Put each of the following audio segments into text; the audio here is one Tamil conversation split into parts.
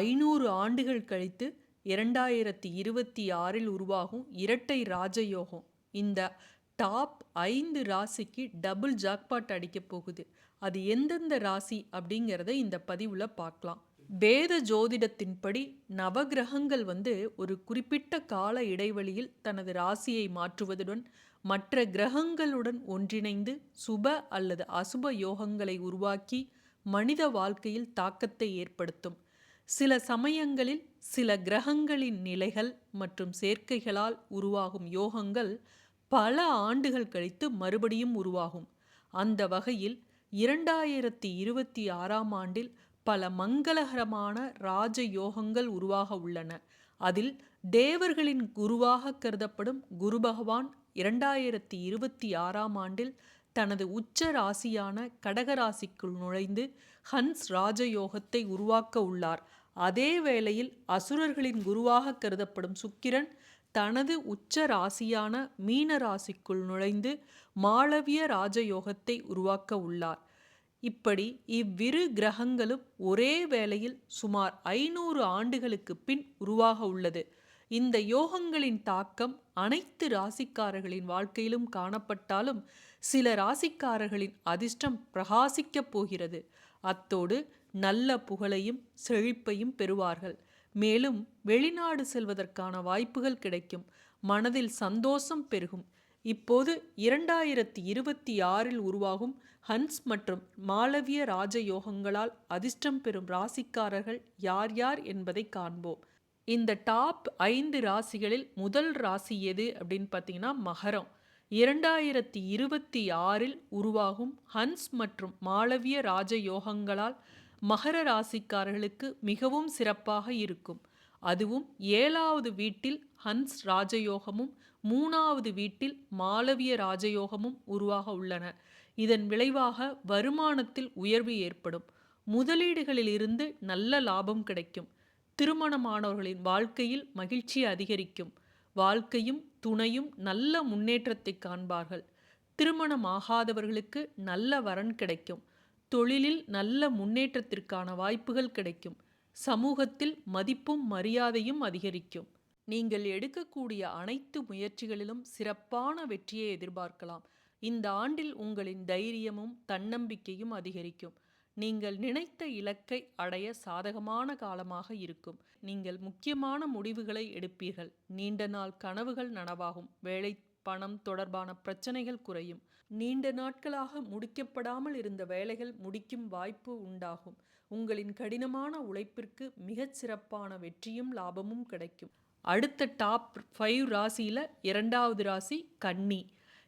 ஐநூறு ஆண்டுகள் கழித்து இரண்டாயிரத்தி இருபத்தி ஆறில் உருவாகும் இரட்டை ராஜயோகம். இந்த டாப் ஐந்து ராசிக்கு டபுள் ஜாக்பாட் அடிக்க போகுது. அது எந்தெந்த ராசி அப்படிங்கிறத இந்த பதிவில் பார்க்கலாம். வேத ஜோதிடத்தின்படி நவகிரகங்கள் வந்து ஒரு குறிப்பிட்ட கால இடைவெளியில் தனது ராசியை மாற்றுவதுடன் மற்ற கிரகங்களுடன் ஒன்றிணைந்து சுப அல்லது அசுப யோகங்களை உருவாக்கி மனித வாழ்க்கையில் தாக்கத்தை ஏற்படுத்தும். சில சமயங்களில் சில கிரகங்களின் நிலைகள் மற்றும் சேர்க்கைகளால் உருவாகும் யோகங்கள் பல ஆண்டுகள் கழித்து மறுபடியும் உருவாகும். அந்த வகையில் இரண்டாயிரத்தி இருபத்தி ஆறாம் ஆண்டில் பல மங்களகரமான ராஜ யோகங்கள் உருவாக உள்ளன. அதில் தேவர்களின் குருவாக கருதப்படும் குரு பகவான் இரண்டாயிரத்தி இருபத்தி ஆறாம் ஆண்டில் தனது உச்ச ராசியான கடகராசிக்குள் நுழைந்து ஹன்ஸ் ராஜயோகத்தை உருவாக்க உள்ளார். அதே வேளையில் அசுரர்களின் குருவாக கருதப்படும் சுக்கிரன் தனது உச்ச ராசியான மீன ராசிக்குள் நுழைந்து மாளவிய ராஜயோகத்தை உருவாக்க உள்ளார். இப்படி இவ்விரு கிரகங்களும் ஒரே வேளையில் சுமார் ஐநூறு ஆண்டுகளுக்கு பின் உருவாக உள்ளது. இந்த யோகங்களின் தாக்கம் அனைத்து ராசிக்காரர்களின் வாழ்க்கையிலும் காணப்பட்டாலும் சில ராசிக்காரர்களின் அதிர்ஷ்டம் பிரகாசிக்கப் போகிறது. அத்தோடு நல்ல புகழையும் செழிப்பையும் பெறுவார்கள். மேலும் வெளிநாடு செல்வதற்கான வாய்ப்புகள் கிடைக்கும். மனதில் சந்தோஷம் பெருகும். இப்போது இரண்டாயிரத்தி இருபத்தி ஆறில் உருவாகும் ஹன்ஸ் மற்றும் மாளவிய ராஜயோகங்களால் அதிர்ஷ்டம் பெறும் ராசிக்காரர்கள் யார் யார் என்பதை காண்போம். இந்த டாப் ஐந்து ராசிகளில் முதல் ராசி எது அப்படின்னு பார்த்தீங்கன்னா மகரம். இரண்டாயிரத்தி இருபத்தி ஆறில் உருவாகும் ஹன்ஸ் மற்றும் மாளவிய ராஜயோகங்களால் மகர ராசிக்காரர்களுக்கு மிகவும் சிறப்பாக இருக்கும். அதுவும் ஏழாவது வீட்டில் ஹன்ஸ் ராஜயோகமும் மூணாவது வீட்டில் மாளவிய ராஜயோகமும் உருவாக உள்ளன. இதன் விளைவாக வருமானத்தில் உயர்வு ஏற்படும். முதலீடுகளில் இருந்து நல்ல லாபம் கிடைக்கும். திருமணமானவர்களின் வாழ்க்கையில் மகிழ்ச்சி அதிகரிக்கும். வாழ்க்கையும் துணையும் நல்ல முன்னேற்றத்தை காண்பார்கள். திருமணமாகாதவர்களுக்கு நல்ல வரன் கிடைக்கும். தொழிலில் நல்ல முன்னேற்றத்திற்கான வாய்ப்புகள் கிடைக்கும். சமூகத்தில் மதிப்பும் மரியாதையும் அதிகரிக்கும். நீங்கள் எடுக்கக்கூடிய அனைத்து முயற்சிகளிலும் சிறப்பான வெற்றியை எதிர்பார்க்கலாம். இந்த ஆண்டில் உங்களின் தைரியமும் தன்னம்பிக்கையும் அதிகரிக்கும். நீங்கள் நினைத்த இலக்கை அடைய சாதகமான காலமாக இருக்கும். நீங்கள் முக்கியமான முடிவுகளை எடுப்பீர்கள். நீண்ட நாள் கனவுகள் நனவாகும். வேலை பணம் தொடர்பான பிரச்சனைகள் குறையும். நீண்ட நாட்களாக முடிக்கப்படாமல் இருந்த வேலைகள் முடிக்கும் வாய்ப்பு உண்டாகும். உங்களின் கடினமான உழைப்பிற்கு மிகச் சிறப்பான வெற்றியும் லாபமும் கிடைக்கும். அடுத்த டாப் ஃபைவ் ராசியில் இரண்டாவது ராசி கன்னி.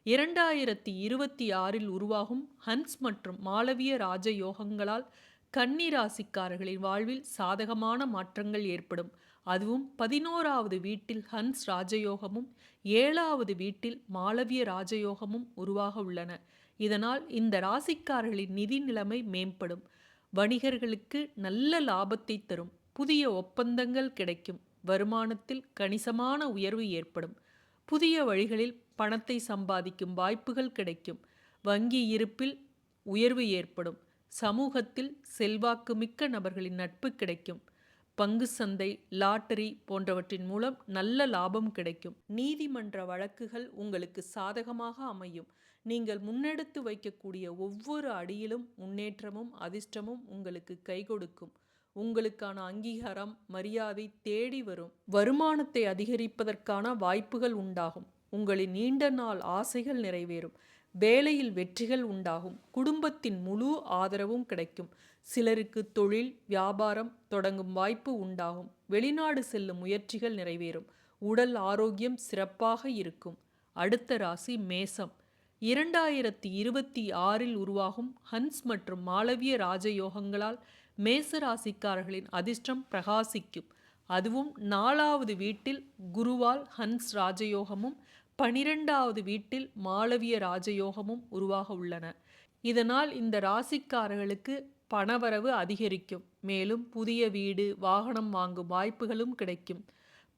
இரண்டாயிரத்தி இருபத்தி ஆறில் உருவாகும் ஹன்ஸ் மற்றும் மாளவிய ராஜயோகங்களால் கன்னி ராசிக்காரர்களின் வாழ்வில் சாதகமான மாற்றங்கள் ஏற்படும். அதுவும் பதினோராவது வீட்டில் ஹன்ஸ் ராஜயோகமும் ஏழாவது வீட்டில் மாளவிய ராஜயோகமும் உருவாக உள்ளன. இதனால் இந்த ராசிக்காரர்களின் நிதி நிலைமை மேம்படும். வணிகர்களுக்கு நல்ல லாபத்தை தரும். புதிய ஒப்பந்தங்கள் கிடைக்கும். வருமானத்தில் கணிசமான உயர்வு ஏற்படும். புதிய வழிகளில் பணத்தை சம்பாதிக்கும் வாய்ப்புகள் கிடைக்கும். வங்கி இருப்பில் உயர்வு ஏற்படும். சமூகத்தில் செல்வாக்கு மிக்க நபர்களின் நட்பு கிடைக்கும். பங்கு சந்தை லாட்டரி போன்றவற்றின் மூலம் நல்ல லாபம் கிடைக்கும். நீதிமன்ற வழக்குகள் உங்களுக்கு சாதகமாக அமையும். நீங்கள் முன்னெடுத்து வைக்கக்கூடிய ஒவ்வொரு அடியிலும் முன்னேற்றமும் அதிர்ஷ்டமும் உங்களுக்கு கை கொடுக்கும். உங்களுக்கான அங்கீகாரம் மரியாதை தேடி வரும். வருமானத்தை அதிகரிப்பதற்கான வாய்ப்புகள் உண்டாகும். உங்களின் நீண்ட நாள் ஆசைகள் நிறைவேறும். வேலையில் வெற்றிகள் உண்டாகும். குடும்பத்தின் முழு ஆதரவும் கிடைக்கும். சிலருக்கு தொழில் வியாபாரம் தொடங்கும் வாய்ப்பு உண்டாகும். வெளிநாடு செல்லும் முயற்சிகள் நிறைவேறும். உடல் ஆரோக்கியம் சிறப்பாக இருக்கும். அடுத்த ராசி மேசம். இரண்டாயிரத்தி இருபத்தி ஆறில் உருவாகும் ஹன்ஸ் மற்றும் மாளவிய ராஜயோகங்களால் மேச ராசிக்காரர்களின் அதிர்ஷ்டம் பிரகாசிக்கும். அதுவும் நாலாவது வீட்டில் குருவால் ஹன்ஸ் ராஜயோகமும் பனிரெண்டாவது வீட்டில் மாளவிய ராஜயோகமும் உருவாக உள்ளன. இதனால் இந்த ராசிக்காரர்களுக்கு பணவரவு அதிகரிக்கும். மேலும் புதிய வீடு வாகனம் வாங்கும் வாய்ப்புகளும் கிடைக்கும்.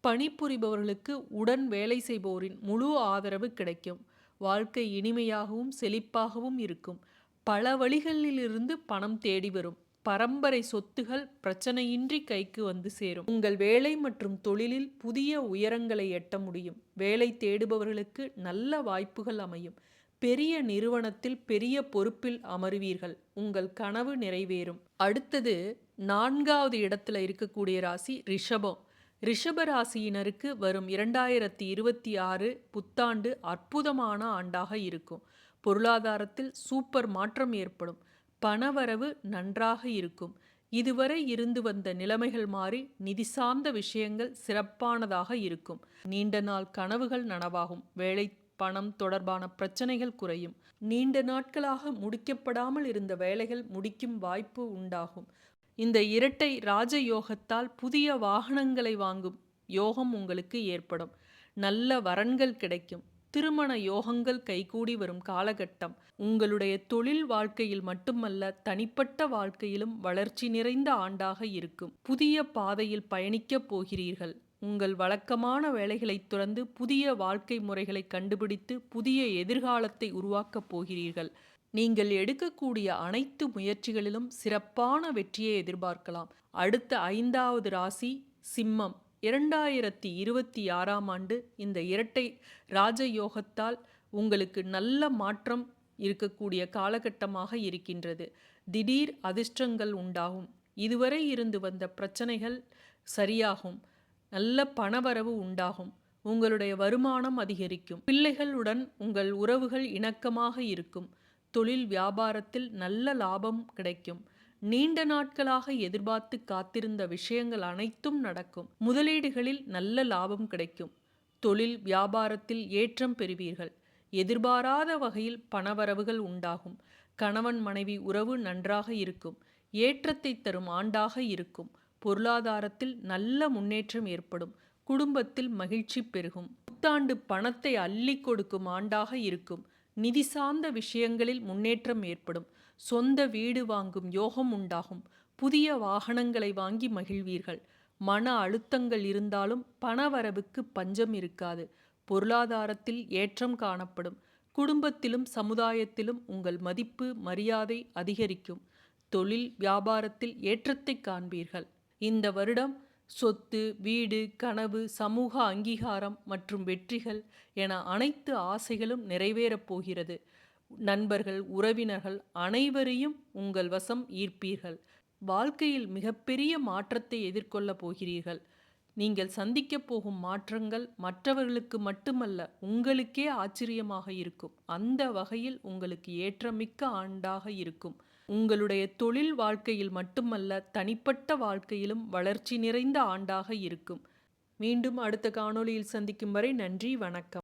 பணிபுரிபவர்களுக்கு உடன் வேலை செய்பவரின் முழு ஆதரவு கிடைக்கும். வாழ்க்கை இனிமையாகவும் செழிப்பாகவும் இருக்கும். பல வழிகளிலிருந்து பணம் தேடி வரும். பரம்பரை சொத்துகள் பிரச்சனையின்றி கைக்கு வந்து சேரும். உங்கள் வேலை மற்றும் தொழிலில் புதிய உயரங்களை எட்ட முடியும். வேலை தேடுபவர்களுக்கு நல்ல வாய்ப்புகள் அமையும். பெரிய நிறுவனத்தில் பெரிய பொறுப்பில் அமருவீர்கள். உங்கள் கனவு நிறைவேறும். அடுத்தது நான்காவது இடத்துல இருக்கக்கூடிய ராசி ரிஷபம். ரிஷப ராசியினருக்கு வரும் இரண்டாயிரத்தி இருபத்தி ஆறு புத்தாண்டு அற்புதமான ஆண்டாக இருக்கும். பொருளாதாரத்தில் சூப்பர் மாற்றம் ஏற்படும். பணவரவு நன்றாக இருக்கும். இதுவரை இருந்து வந்த நிலைமைகள் மாறி நிதி சார்ந்த விஷயங்கள் சிறப்பானதாக இருக்கும். நீண்ட நாள் கனவுகள் நனவாகும். வேலை பணம் தொடர்பான பிரச்சனைகள் குறையும். நீண்ட நாட்களாக முடிக்கப்படாமல் இருந்த வேலைகள் முடிக்கும் வாய்ப்பு உண்டாகும். இந்த இரட்டை ராஜயோகத்தால் புதிய வாகனங்களை வாங்கும் யோகம் உங்களுக்கு ஏற்படும். நல்ல வரன்கள் கிடைக்கும். திருமண யோகங்கள் கைகூடி வரும் காலகட்டம். உங்களுடைய தொழில் வாழ்க்கையில் மட்டுமல்ல தனிப்பட்ட வாழ்க்கையிலும் வளர்ச்சி நிறைந்த ஆண்டாக இருக்கும். புதிய பாதையில் பயணிக்கப் போகிறீர்கள். உங்கள் வழக்கமான வேலைகளை துறந்து புதிய வாழ்க்கை முறைகளை கண்டுபிடித்து புதிய எதிர்காலத்தை உருவாக்கப் போகிறீர்கள். நீங்கள் எடுக்கக்கூடிய அனைத்து முயற்சிகளிலும் சிறப்பான வெற்றியை எதிர்பார்க்கலாம். அடுத்த ஐந்தாவது ராசி சிம்மம். இரண்டாயிரத்தி இருபத்தி ஆறாம் ஆண்டு இந்த இரட்டை ராஜயோகத்தால் உங்களுக்கு நல்ல மாற்றம் இருக்கக்கூடிய காலகட்டமாக இருக்கின்றது. திடீர் அதிர்ஷ்டங்கள் உண்டாகும். இதுவரை இருந்து வந்த பிரச்சனைகள் சரியாகும். நல்ல பணவரவு உண்டாகும். உங்களுடைய வருமானம் அதிகரிக்கும். பிள்ளைகளுடன் உங்கள் உறவுகள் இணக்கமாக இருக்கும். தொழில் வியாபாரத்தில் நல்ல லாபம் கிடைக்கும். நீண்ட நாட்களாக எதிர்பார்த்து காத்திருந்த விஷயங்கள் அனைத்தும் நடக்கும். முதலீடுகளில் நல்ல லாபம் கிடைக்கும். தொழில் வியாபாரத்தில் ஏற்றம் பெறுவீர்கள். எதிர்பாராத வகையில் பணவரவுகள் உண்டாகும். கணவன் மனைவி உறவு நன்றாக இருக்கும். ஏற்றத்தை தரும் ஆண்டாக இருக்கும். பொருளாதாரத்தில் நல்ல முன்னேற்றம் ஏற்படும். குடும்பத்தில் மகிழ்ச்சி பெருகும். புத்தாண்டு பணத்தை அள்ளி கொடுக்கும் ஆண்டாக இருக்கும். நிதி சார்ந்த விஷயங்களில் முன்னேற்றம் ஏற்படும். சொந்த வீடு வாங்கும் யோகம் உண்டாகும். புதிய வாகனங்களை வாங்கி மகிழ்வீர்கள். மன அழுத்தங்கள் இருந்தாலும் பணவரவுக்கு பஞ்சம் இருக்காது. பொருளாதாரத்தில் ஏற்றம் காணப்படும். குடும்பத்திலும் சமுதாயத்திலும் உங்கள் மதிப்பு மரியாதை அதிகரிக்கும். தொழில் வியாபாரத்தில் ஏற்றத்தை காண்பீர்கள். இந்த வருடம் சொத்து வீடு கனவு சமூக அங்கீகாரம் மற்றும் வெற்றிகள் என அனைத்து ஆசைகளும் நிறைவேறப் போகிறது. நண்பர்கள் உறவினர்கள் அனைவரையும் உங்கள் வசம் ஈர்ப்பீர்கள். வாழ்க்கையில் மிகப்பெரிய மாற்றத்தை எதிர்கொள்ளப் போகிறீர்கள். நீங்கள் சந்திக்கப் போகும் மாற்றங்கள் மற்றவர்களுக்கு மட்டுமல்ல உங்களுக்கே ஆச்சரியமாக இருக்கும். அந்த வகையில் உங்களுக்கு ஏற்றமிக்க ஆண்டாக இருக்கும். உங்களுடைய தொழில் வாழ்க்கையில் மட்டுமல்ல தனிப்பட்ட வாழ்க்கையிலும் வளர்ச்சி நிறைந்த ஆண்டாக இருக்கும். மீண்டும் அடுத்த காணொளியில் சந்திக்கும் வரை நன்றி வணக்கம்.